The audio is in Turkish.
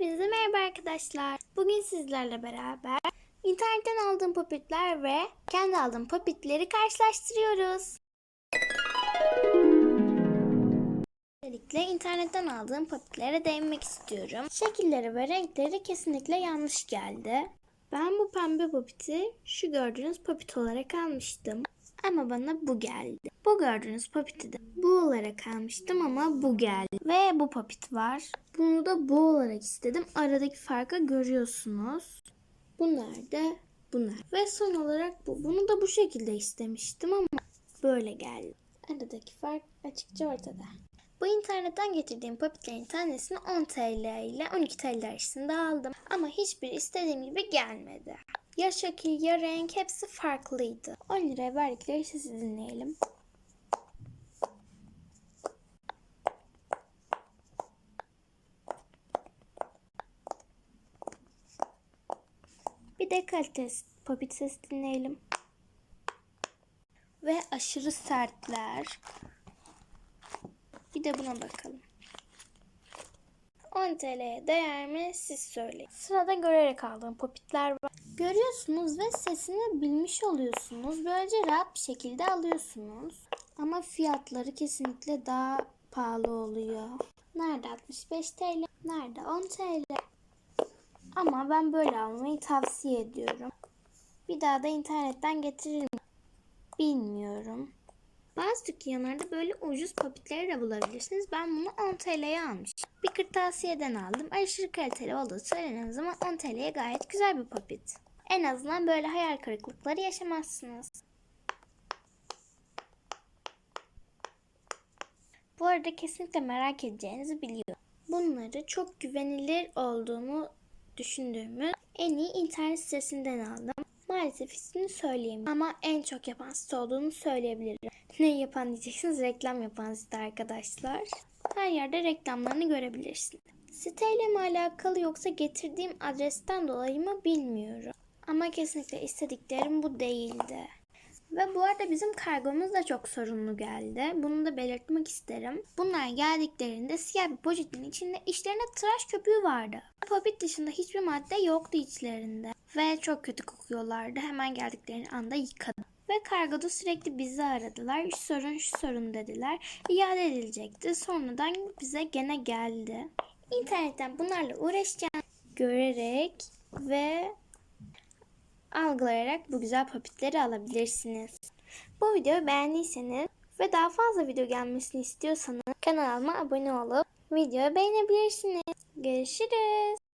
Hepinize merhaba arkadaşlar. Bugün sizlerle beraber internetten aldığım popitler ve kendi aldığım popitleri karşılaştırıyoruz. Öncelikle internetten aldığım popitlere değinmek istiyorum. Şekilleri ve renkleri kesinlikle yanlış geldi. Ben bu pembe popiti şu gördüğünüz popit olarak almıştım. Ama bana bu geldi. Bu gördüğünüz popiti de bu olarak almıştım ama bu geldi. Ve bu popit var. Bunu da bu olarak istedim. Aradaki farkı görüyorsunuz. Bunlar da bunlar. Ve son olarak bu. Bunu da bu şekilde istemiştim ama böyle geldi. Aradaki fark açıkça ortada. Bu internetten getirdiğim popitlerin tanesini 10 TL ile 12 TL arasında aldım. Ama hiçbir istediğim gibi gelmedi. Ya şekil ya renk hepsi farklıydı. 10 liraya verdikleri sesi dinleyelim. Bir de kalitesi popit sesi dinleyelim. Ve aşırı sertler. Bir de buna bakalım. 10 TL'ye değer mi siz söyleyin. Sırada görerek aldığım popitler var. Görüyorsunuz ve sesini bilmiş oluyorsunuz. Böylece rahat bir şekilde alıyorsunuz. Ama fiyatları kesinlikle daha pahalı oluyor. Nerede 65 TL, nerede 10 TL. Ama ben böyle almayı tavsiye ediyorum. Bir daha da internetten getiririm. Bilmiyorum. Bazı dükkanlarda böyle ucuz popitleri de bulabilirsiniz. Ben bunu 10 TL'ye almıştım. Bir kırtasiyeden aldım. Aşırı kaliteli olduğu söylenen zaman 10 TL'ye gayet güzel bir popit. En azından böyle hayal kırıklıkları yaşamazsınız. Bu arada kesinlikle merak edeceğinizi biliyorum. Bunları çok güvenilir olduğunu düşündüğümü en iyi internet sitesinden aldım. Maalesef ismini söyleyeyim ama en çok yapan site olduğunu söyleyebilirim. Ne yapan diyeceksiniz? Reklam yapan site arkadaşlar. Her yerde reklamlarını görebilirsiniz. Siteyle mi alakalı yoksa getirdiğim adresten dolayı mı bilmiyorum. Ama kesinlikle istediklerim bu değildi. Ve bu arada bizim kargomuz da çok sorunlu geldi. Bunu da belirtmek isterim. Bunlar geldiklerinde siyah bir poşetin içinde içlerinde tıraş köpüğü vardı. Popit dışında hiçbir madde yoktu içlerinde. Ve çok kötü kokuyorlardı. Hemen geldikleri anda yıkadım. Ve kargoda sürekli bizi aradılar. Şu sorun şu sorun dediler. İade edilecekti. Sonradan bize gene geldi. İnternetten bunlarla uğraşacağım. Görerek ve algılayarak bu güzel popitleri alabilirsiniz. Bu videoyu beğendiyseniz ve daha fazla video gelmesini istiyorsanız kanalıma abone olup videoyu beğenebilirsiniz. Görüşürüz.